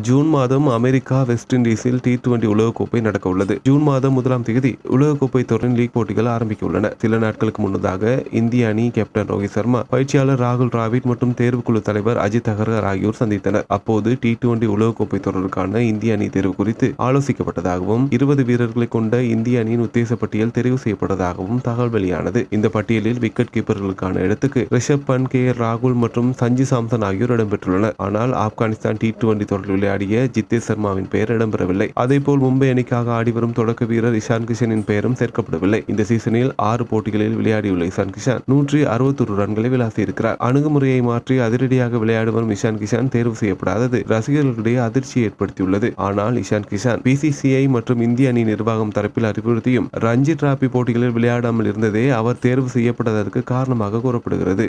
June மாதம் America west இண்டீஸில் T twenty உலகக்கோப்பை நடக்க உள்ளது ஜூன் மாதம் முதலாம் தேதி உலகக்கோப்பை தொடரின் லீக் போட்டிகள் ஆரம்பிக்க உள்ளன சில நாட்களுக்கு முன்னதாக இந்திய அணி கேப்டன் ரோஹித் சர்மா பயிற்சியாளர் ராகுல் டிராவிட் மற்றும் தேர்வுக்குழு தலைவர் அஜித் அகர்கர் ஆகியோர் சந்தித்தனர். அப்போது டி டுவெண்டி உலகக்கோப்பை தொடருக்கான இந்திய அணி தேர்வு குறித்து ஆலோசிக்கப்பட்டதாகவும் இருபது வீரர்களை கொண்ட இந்திய அணியின் உத்தேச பட்டியல் தெரிவு செய்யப்பட்டதாகவும் தகவல் வெளியானது. இந்த பட்டியலில் விக்கெட் கீப்பர்களுக்கான இடத்துக்கு ரிஷப் பன் கே ராகுல் மற்றும் சஞ்சி சாம்சன் ஆகியோர் இடம்பெற்றுள்ளனர். ஆனால் ஆப்கானிஸ்தான் டி டுவெண்டி தொடரில் விளையாடிய ஜித்தேஷ் சர்மாவின் பெயர் இடம்பெறவில்லை. அதேபோல் மும்பை அணிக்காக ஆடிவரும் தொடக்க வீரர் இஷான் கிஷனின் பெயரும் சேர்க்கப்படவில்லை. இந்த சீசனில் ஆறு போட்டிகளில் விளையாடியுள்ள இஷான் கிஷான் நூற்றி அறுபத்தொரு ரன்களை விளாசியிருக்கிறார் அணுகுமுறையை மாற்றி அதிரடியாக விளையாடி வரும் இஷான் கிஷான் தேர்வு செய்யப்படாதது ரசிகர்களிடையே அதிர்ச்சியை ஏற்படுத்தியுள்ளது. ஆனால் இஷான் கிஷான் பிசிசிஐ மற்றும் இந்திய அணி நிர்வாகம் தரப்பில் அறிவுறுத்தியும் ரஞ்சி டிராபி போட்டிகளில் விளையாடாமல் இருந்ததே அவர் தேர்வு செய்யப்பட்டதற்கு காரணமாக கூறப்படுகிறது.